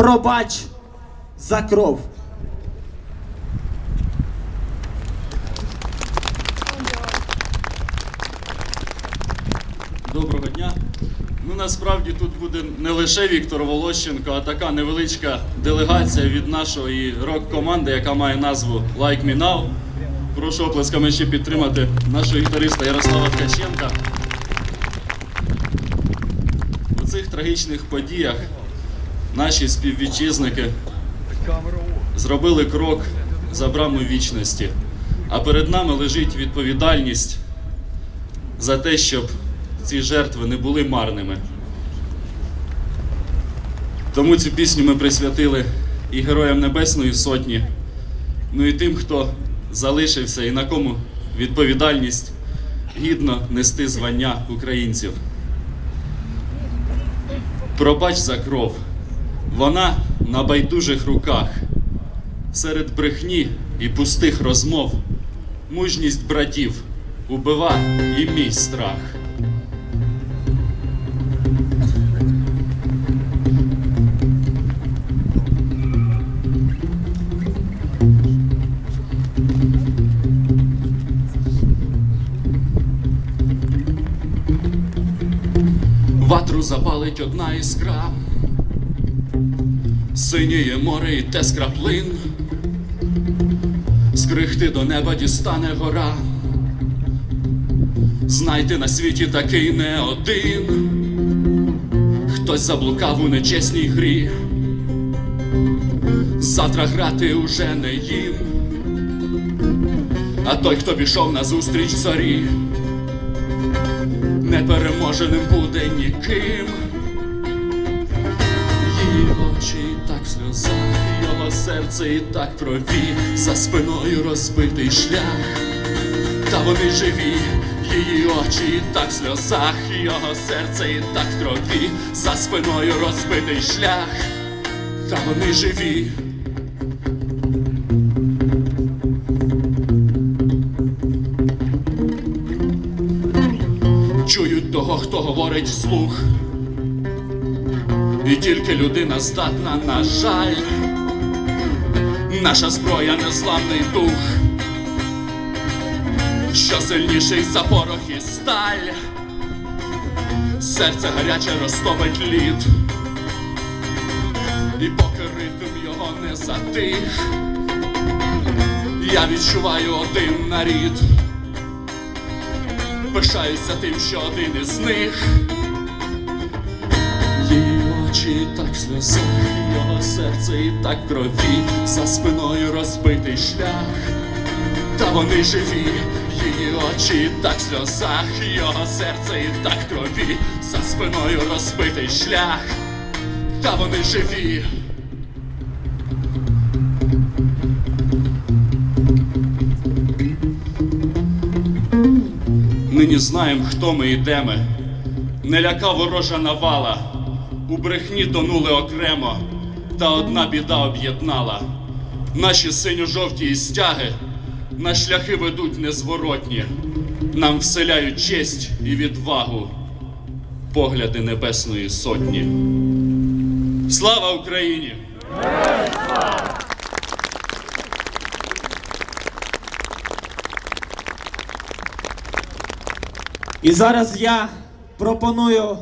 Пробач за кров. Доброго дня. Ну насправді тут буде не лише Віктор Волощенко, а така невеличка делегація від нашої рок-команди, яка має назву Like Me Now. Прошу оплесками ще підтримати нашого гітариста Ярослава Ткаченка. У цих трагічних подіях наші співвітчизники зробили крок за брамою вічності, а перед нами лежить відповідальність за те, щоб ці жертви не були марними. Тому цю пісню ми присвятили і Героям Небесної Сотні, ну і тим, хто залишився і на кому відповідальність гідно нести звання українців. Пробач за кров, вона на байдужих руках, серед брехні і пустих розмов, мужність братів убива і мій страх. Ватру запалить одна іскра, синіє море і те з краплин, скрихти до неба дістане гора. Знайте на світі такий не один, хтось заблукав у нечесній грі. Завтра грати уже не їм, а той, хто пішов назустріч зорі непереможеним буде ніким. Її очі так в його серце і так крові, за спиною розбитий шлях, та вони живі, її очі і так в сльозах, його серце і так в крові, за спиною розбитий шлях, та вони живі. чують того, хто говорить вслух. І тільки людина здатна, на жаль, наша зброя незламний дух, що сильніший за порох і сталь, серце гаряче розтопить лід, і поки ритм його не затих, я відчуваю один нарід. Пишаюся тим, що один із них. Очі так в його серце і так крові, за спиною розбитий шлях, та вони живі, її очі так в сльозах, його серце і так крові, за спиною розбитий шлях, та вони живі. Нині знаєм, хто ми і де ми. Не ляка ворожа навала, у брехні тонули окремо, та одна біда об'єднала. Наші синьо-жовті стяги на шляхи ведуть незворотні, нам вселяють честь і відвагу, погляди Небесної Сотні. Слава Україні! І зараз я пропоную